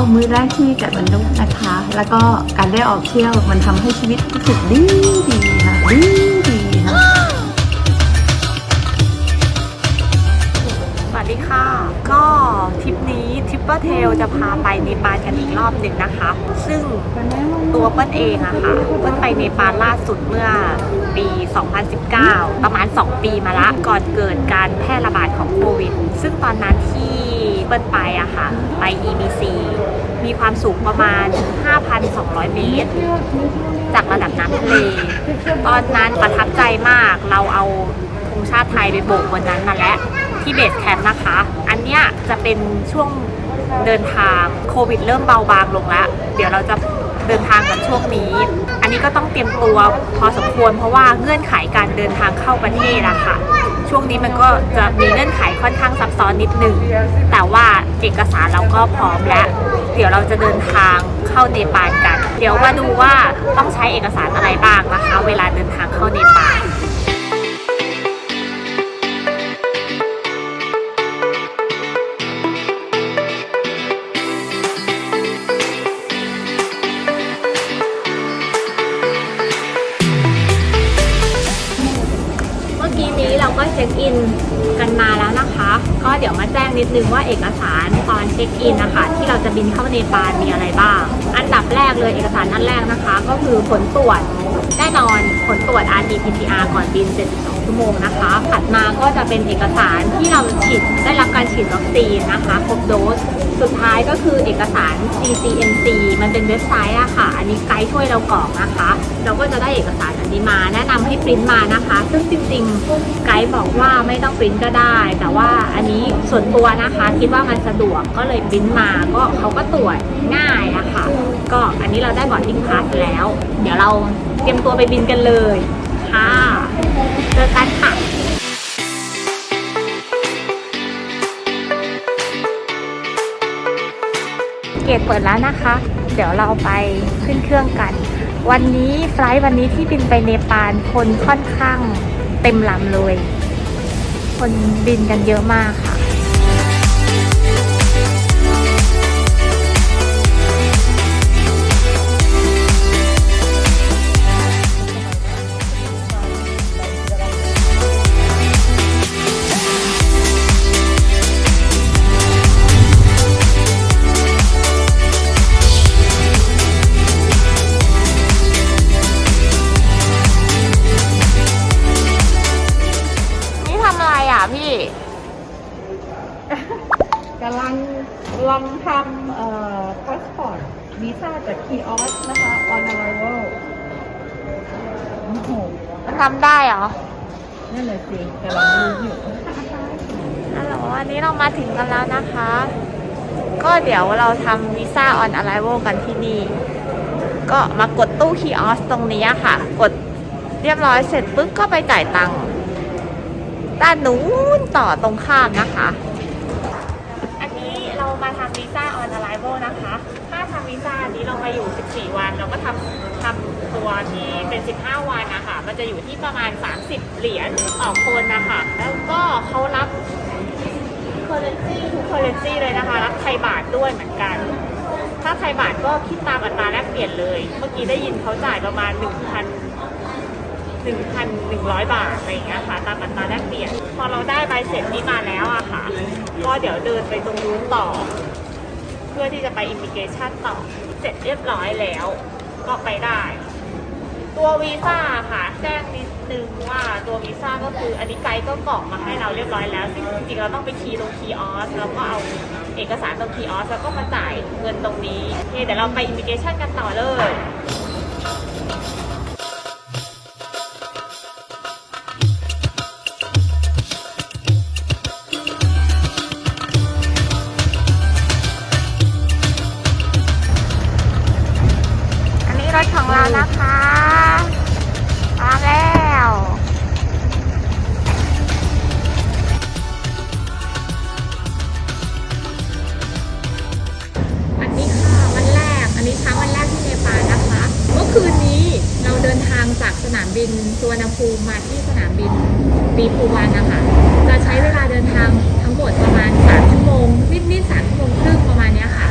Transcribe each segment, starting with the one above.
ามื้อแรกที่มีแก่มนุษย์นะคะ แล้วก็การได้ออกเที่ยวมันทำให้ชีวิตรู้สึกดีดีค่ะดีดีค่ะสวัสดีค่ะ ก็ทริปนี้ทริปเปอร์เทลจะพาไปเนปาลกันอีกรอบหนึ่งนะคะ ซึ่งตัวเปิ้ลเองอะค่ะเปิ้ลไปเนปาลล่าสุดเมื่อปี 2019 ประมาณ 2 ปีมาละก่อนเกิดการแพร่ระบาดของโควิด ซึ่งตอนนั้นที่ เปิลไปอะค่ะ ไป EBC มีความสูงประมาณ 5,200 เมตร จากระดับน้ำทะเล ตอนนั้นประทับใจมาก เราเอาธงชาติไทยไปโบกบนนั้นมาแล้วที่เบสแคมป์นะคะ อันเนี้ยจะเป็นช่วงเดินทางโควิดเริ่มเบาบางลงแล้ว เดี๋ยวเราจะเดินทางกันช่วงนี้ อันนี้ก็ต้องเตรียมตัวพอสมควรเพราะว่าเงื่อนไขการเดินทางเข้าประเทศอะค่ะ ช่วงนี้มันก็จะมีเงื่อนไขค่อนข้างซับซ้อนนิดหนึ่ง แต่ว่าเอกสารเราก็พร้อมแล้ว เดี๋ยวเราจะเดินทางเข้าเนปาลกัน เดี๋ยวมาดูว่าต้องใช้เอกสารอะไรบ้างนะคะ เวลาเดินทางเข้าเนปาล นี้เราก็เช็คอินกันมาแล้วนะคะ ก็เดี๋ยวมาแจ้งนิดนึงว่าเอกสารตอนเช็คอินนะคะที่เราจะบินเข้าเนปาลมีอะไรบ้าง อันดับแรกเลยเอกสารอันแรกนะคะ ก็คือผลตรวจแน่นอนผลตรวจ RT-PCR ก่อนบิน72 ชั่วโมงนะคะถัดมาก็จะเป็นเอกสารที่เราฉีดได้รับการฉีดวัคซีนนะคะครบโดส สุดท้ายก็คือเอกสาร CCNC มันเป็นเว็บไซต์อะค่ะ อันนี้ไกด์ช่วยเรากรอกนะคะ เราก็จะได้เอกสารอันนี้มา แนะนำให้ปริ้นมานะคะ ซึ่งจริงๆไกด์บอกว่าไม่ต้องปริ้นก็ได้ แต่ว่าอันนี้ส่วนตัวนะคะคิดว่ามันสะดวกก็เลยปริ้นมาก็เขาก็ตรวจง่ายนะคะก็อันนี้เราได้บอร์ดดิ้งพาสแล้ว เดี๋ยวเราเตรียมตัวไปบินกันเลยค่ะ จอกันค่ะเกตเปิดแล้วนะคะ เดี๋ยวเราไปขึ้นเครื่องกัน วันนี้ไฟล์วันนี้ที่บินไปเนปาลคนค่อนข้างเต็มลำเลย คนบินกันเยอะมากค่ะ ทำได้เหรอนั่นเลยสิกำลังรู้อยู่ฮัลโหลวันนี้เรามาถึงกันแล้วนะคะ ก็เดี๋ยวเราทำวีซ่า on arrival กันที่นี่ ก็มากดตู้คีออสตรงนี้ค่ะ กดเรียบร้อยเสร็จปุ๊บก็ไปจ่ายตังค์ด้านนู้นต่อตรงข้ามนะคะ อันนี้เรามาทำวีซ่า on arrival นะคะ ถ้าทำวีซ่าอันนี้เรามาอยู่ 14 วัน เราก็ทำทำ ตัวที่เป็น 15 วันนะคะมันจะอยู่ที่ประมาณ 30 เหรียญต่อคนนะคะแล้วก็เขารับ currency ทุก currency เลยนะคะ รับไทยบาทด้วยเหมือนกัน ถ้าไทยบาทก็คิดตามอัตราแลกเปลี่ยนเลย เมื่อกี้ได้ยินเขาจ่ายประมาณ 1,000 1,100 บาทอะไรอย่างเงี้ยค่ะ ตามอัตราแลกเปลี่ยน พอเราได้ใบเสร็จนี้มาแล้วอะค่ะ ก็เดี๋ยวเดินไปตรงนู้นต่อ เพื่อที่จะไปอิมิเกชันต่อ เสร็จเรียบร้อยแล้ว ก็ไปได้ ตัววีซ่าค่ะ แจ้งนิดนึงว่าตัววีซ่าก็คืออันนี้ไกด์ก็กรอกมาให้เราเรียบร้อยแล้วซึ่งจริงๆเราต้องไปคีย์ตรงคีย์ออสแล้วก็เอาเอกสารตรงคีย์ออสแล้วก็มาจ่ายเงินตรงนี้โอเคเดี๋ยวเราไปอิมิเกชันกันต่อเลย นามบินสุวรรณภูมิมาที่สนามบินปีภูวันนะคะจะใช้เวลาเดินทางทั้งหมดประมาณ 3 ชั่วโมงนิดๆสามชั่วโมงครึ่งประมาณนี้ค่ะ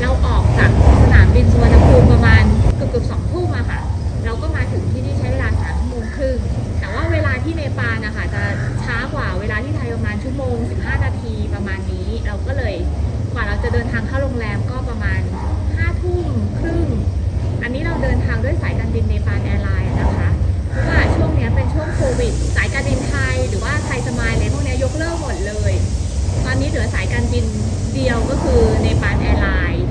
เราออกจากสนามบินสุวรรณภูมิประมาณเกือบเกือบสทุ่มอะค่ะ เราก็มาถึงที่นี่ใช้เวลา3ชั่วโมงครึ่ง แต่ว่าเวลาที่เนปาลนะคะจะช้ากว่าเวลาที่ไทยประมาณชั่วโมง 15 นาทีประมาณนี้ เราก็เลยกว่าเราจะเดินทางเข้าโรงแรมก็ประมาณ5ทุ่มครึ่ง อันนี้เราเดินทางด้วยสายการบินเนปาลแอร์ไลน์ นี้เป็นช่วงโควิด สายการบินไทย หรือว่าไทยสมายอะไรพวกนี้ยกเลิกหมดเลย ตอนนี้เหลือสายการบินเดียวก็คือเนปาลแอร์ไลน์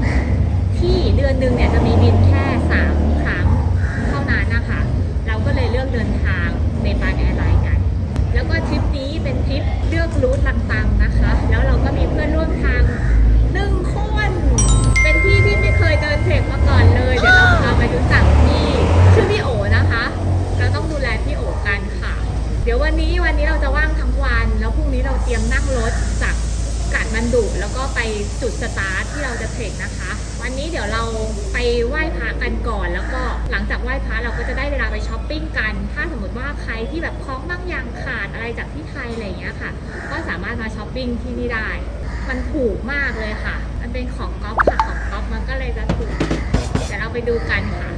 ที่เดือนหนึ่งเนี่ยจะมีบินแค่3ครั้งเท่านั้นนะคะ เราก็เลยเลือกเดินทางเนปาลแอร์ไลน์กัน แล้วก็ทริปนี้เป็นทริปเลือกรูทลังต่างนะคะ แล้วเราก็มีเพื่อนร่วมทางหนึ่งคน เป็นพี่ที่ไม่เคยเดินเทรคมาก่อนเลย เดี๋ยวเราพาไปรู้จัก กันค่ะ เดี๋ยววันนี้วันนี้เราจะว่างทั้งวัน แล้วพรุ่งนี้เราเตรียมนั่งรถจากกาดมันดุแล้วก็ไปจุดสตาร์ทที่เราจะเทรคนะคะ วันนี้เดี๋ยวเราไปไหว้พระกันก่อน แล้วก็หลังจากไหว้พระเราก็จะได้เวลาไปช้อปปิ้งกัน ถ้าสมมติว่าใครที่แบบคล้องบางอย่างขาดอะไรจากที่ไทยอะไรอย่างเงี้ยค่ะ ก็สามารถมาช้อปปิ้งที่นี่ได้ มันถูกมากเลยค่ะ มันเป็นของก๊อฟค่ะของก๊อฟมันก็เลยจะถูกเดี๋ยวเราไปดูกันค่ะ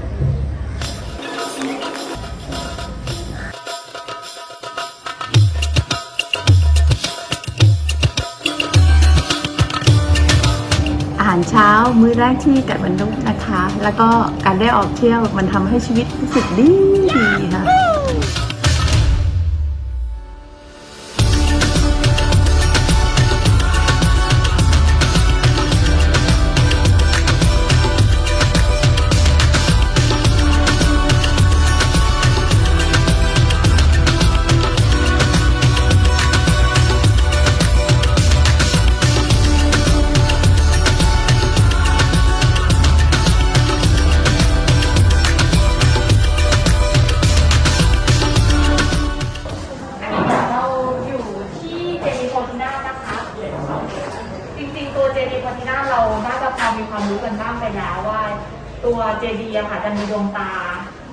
าหารเช้ามื้อแรกที่กัดบรรลุนะคะ แล้วก็การได้ออกเที่ยวมันทำให้ชีวิตรู้สึกดีดีค่ะ เจดีย์อะค่ะจะมีดวงตา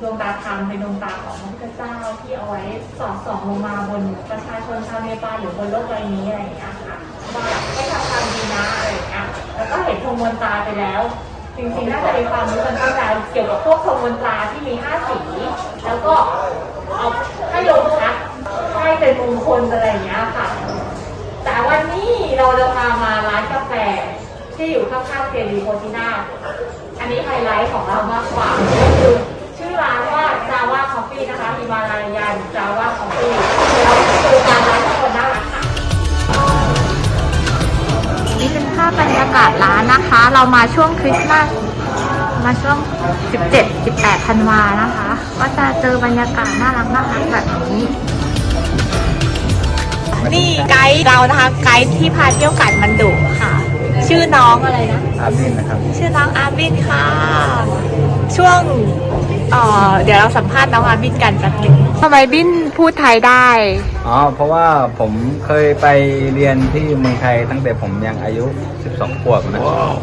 ดวงตาธรรมเป็นดวงตาของพระพุทธเจ้าที่เอาไว้สอดส่องลงมาบนประชาชนชาวเนปาลหรือบนโลกใบนี้อะไรอย่างเงี้ยค่ะว่าให้ทำความดีนะอะไรอย่างเงี้ยแล้วก็เห็นพรมมนตาไปแล้วจริงๆน่าจะมีความรู้กันบ้งแล้วเกี่ยวกับพวกพรมมนตราที่มีห้าสี แล้วก็เอาให้ลงพักให้เป็นมงคลอะไรอย่างเงี้ยค่ะ แต่วันนี้เราจะพามาร้านกาแฟที่อยู่ข้างๆเจดีย์โพธินา นนี้ไฮไลท์ของเรามากกว่าก็คือชื่อร้านว่า Java Coffee นะคะฮิมาลายัน Java Coffee เดี๋ยวเราไปดูการร้านทั้งหมดน่ารักค่ะนี่เป็นภาพบรรยากาศร้านนะคะ เรามาช่วงคริสต์มาสมาช่วง 17 18ธันวานะคะ ก็จะเจอบรรยากาศน่ารักน่ารักแบบนี้นี่ไกด์เรานะคะ ไกด์ที่พาเที่ยวกัดมันดุค่ะ ชื่อน้องอะไรนะ อาบินนะครับ ชื่อน้องอาบินค่ะ ช่วงเอ่อเดี๋ยวเราสัมภาษณ์น้องอาบินกันแป๊บนึงทำไมบินพูดไทยได้ อ๋อ เพราะว่าผมเคยไปเรียนที่เมืองไทยตั้งแต่ผมยังอายุ 12 ขวบนะ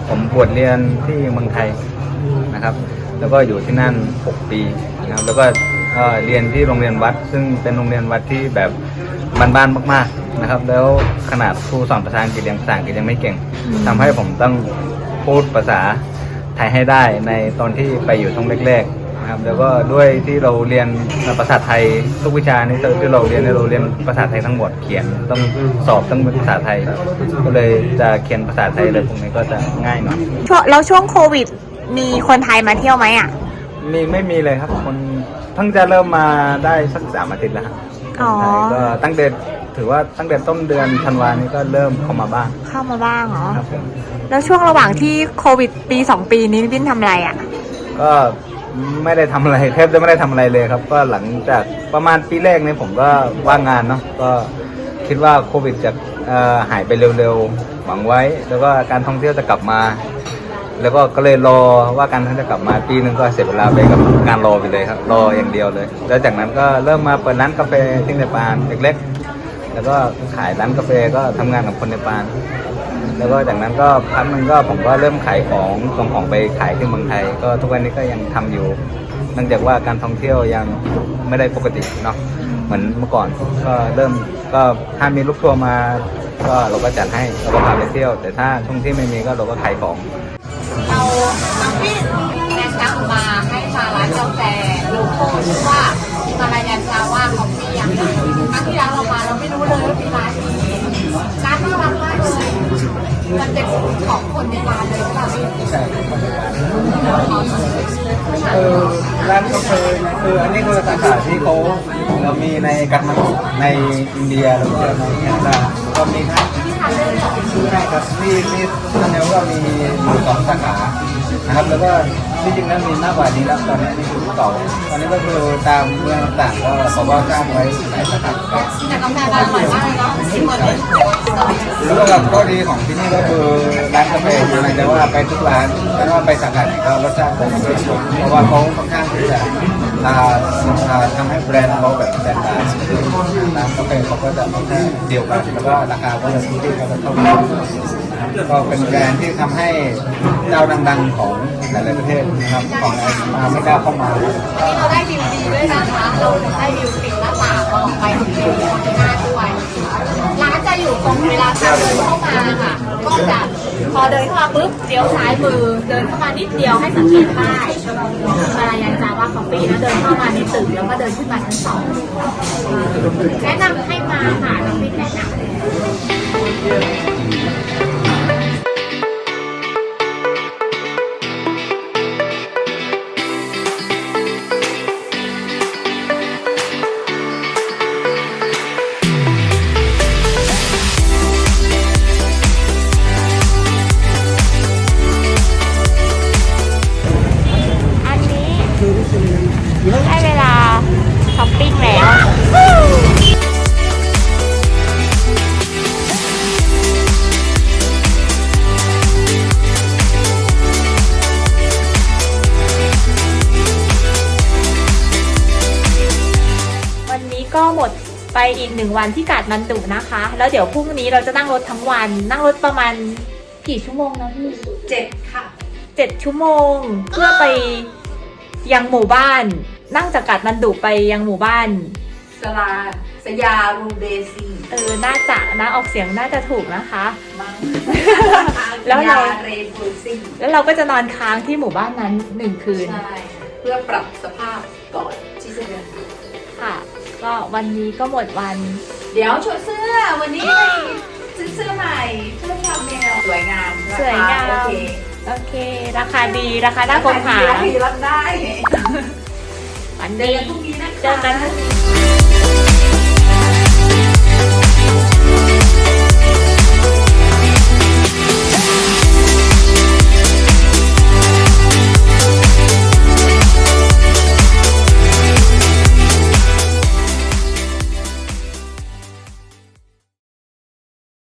ผมบวชเรียนที่เมืองไทยนะครับ แล้วก็อยู่ที่นั่น 6 ปีนะครับ แล้วก็ เอ่อเรียนที่โรงเรียนวัด ซึ่งเป็นโรงเรียนวัดที่แบบบ้านๆมากๆนะครับ แล้วขนาดครูสอนภาษาอังกฤษยังภาษาอังกฤษยังไม่เก่งทำให้ผมต้องพูดภาษาไทยให้ได้ในตอนที่ไปอยู่ช่วงแรกๆนะครับแล้วก็ด้วยที่เราเรียนภาษาไทยทุกวิชานี้ที่เราเรียนเนี่ยเราเรียนภาษาไทยทั้งหมดเขียนต้องสอบต้องเป็นภาษาไทย ก็เลยจะเขียนภาษาไทยเลยพวกนี้ก็จะง่ายหน่อยช่วงแล้วช่วงโควิดมีคนไทยมาเที่ยวไหมอะมีไม่มีเลยครับคน เพิ่งจะเริ่มมาได้สักสามอาทิตย์แล้วครับอ๋อคนไทยก็ตั้งแต่ถือว่าตั้งแต่ต้นเดือนธันวานี้ก็เริ่มเข้ามาบ้างเข้ามาบ้างเหรอ ครับผม แล้วช่วงระหว่างที่โควิดปี2ปีนี้บินทำอะไรอะ ก็ไม่ได้ทำอะไรแทบจะไม่ได้ทำอะไรเลยครับ ก็หลังจากประมาณปีแรกเนี่ยผมก็ว่างงานเนาะก็คิดว่าโควิดจะเอ่อหายไปเร็วๆหวังไว้ แล้วก็การท่องเที่ยวจะกลับมา แล้วก็ก็เลยรอว่าการท่องเที่ยวจะกลับมาปีหนึงก็เสียเวลาไปกับการรอไปเลยครับ รออย่างเดียวเลย แล้วจากนั้นก็เริ่มมาเปิดร้านกาแฟที่เนปาลเล็กๆ แล้วก็ขายร้านกาแฟก็ทำงานกับคนเนปาลแล้วก็จากนั้นก็พักหนึงก็ผมก็เริ่มขายของส่งของไปขายที่เมืองไทย ก็ทุกวันนี้ก็ยังทำอยู่เนื่องจากว่าการท่องเที่ยวยังไม่ได้ปกติเนาะเหมือนเมื่อก่อนก็เริ่มก็ถ้ามีลูกทัวร์มา ก็เราก็จัดให้เราก็พาไปเที่ยว แต่ถ้าช่วงที่ไม่มีก็เราก็ขายของ โลโก้ชื่อว่ามาลายันจาว่าคอฟฟี่อะค่ะครั้งที่แล้วเรามาเราไม่รู้เลยว่ามีร้านนี้ร้านน่ารักมากเลยมันเป็นของคนในร้านเลยค่ะพี่ใช่ครับคือร้านกาแฟคืออันนี้คือสาขาที่เขาเรามีในกัตมันดุในอินเดียแล้วก็ในแคนาดาก็มีทั้งใช่ครับที่ที่ทันเนลก็มีสองสาขา นะครับ แล้วก็ที่จริงแล้วมีมากกว่านี้แล้วตอนนี้นี่คือเก่าตอนนี้ก็คือตามเมืองต่างๆก็เขาก็สร้างไว้หลายสาขารับแต่กาแฟอร่อยมากเลยเนาะชิมหมดเลยแล้วก็ข้อดีของที่นี่ก็คือร้านกาแฟอยู่ในแต่ว่าไปทุกร้านไม่ว่าไปสาขาไหนก็รสชาติคงที่สุดเพราะว่าเขาค่อนข้างที่จะทำให้แบรนด์เขาแบบแบรนด์ร้านร้านกาแฟเขาก็จะค่อนข้างเดียวกันแล้วก็ราคาก็จะที่เขาจะเท่ากัน ก็เป็นแบรนด์ที่ทำให้เจ้าดังๆของหลายๆประเทศนะครับของอเมริกาเข้ามานี่เราได้วิวดีด้วยนะคะเราได้วิวติดหน้าต่างมองไปถึงวิวข้างหน้าด้วยร้านจะอยู่ตรงเวลาถ้าเดินเข้ามาค่ะ ก็จะพอเดินเข้ามาปุ๊บเลี้ยวซ้ายมือเดินเข้ามานิดเดียวให้สังเกตป้ายมาลายันจาว่าคอฟฟี่แล้วเดินเข้ามาในตึกแล้วก็เดินขึ้นมาชั้นสองแนะนำให้มาค่ะน้องปิ๊กแนะนำ อีกหนึ่งวันที่กาดมันดุนะคะ แล้วเดี๋ยวพรุ่งนี้เราจะนั่งรถทั้งวัน นั่งรถประมาณกี่ชั่วโมงนะพี่เจ็ดค่ะเจ็ดชั่วโมง เพื่อไปยังหมู่บ้าน นั่งจากกาดมันดุไปยังหมู่บ้านสลาสยารูเดซีเออน่าจะนะออกเสียงน่าจะถูกนะคะมั้งแล้วเรายเรฟูซิ่งแล้วเราก็จะนอนค้างที่หมู่บ้านนั้นหนึ่งคืนใช่เพื่อปรับสภาพก่อนที่จะเดินทางค่ะ ก็วันนี้ก็หมดวัน เดี๋ยวโชว์เสื้อวันนี้ซื้อเสื้อใหม่เสื้อชาแนลสวยงามรคสวยงาม โอเคโอเค ราคาดีราคาน่าคบหาราคาดีรับได้วันเจดีอกันพรุ่งนี้นะคะ เจอกันพรุ่งนี้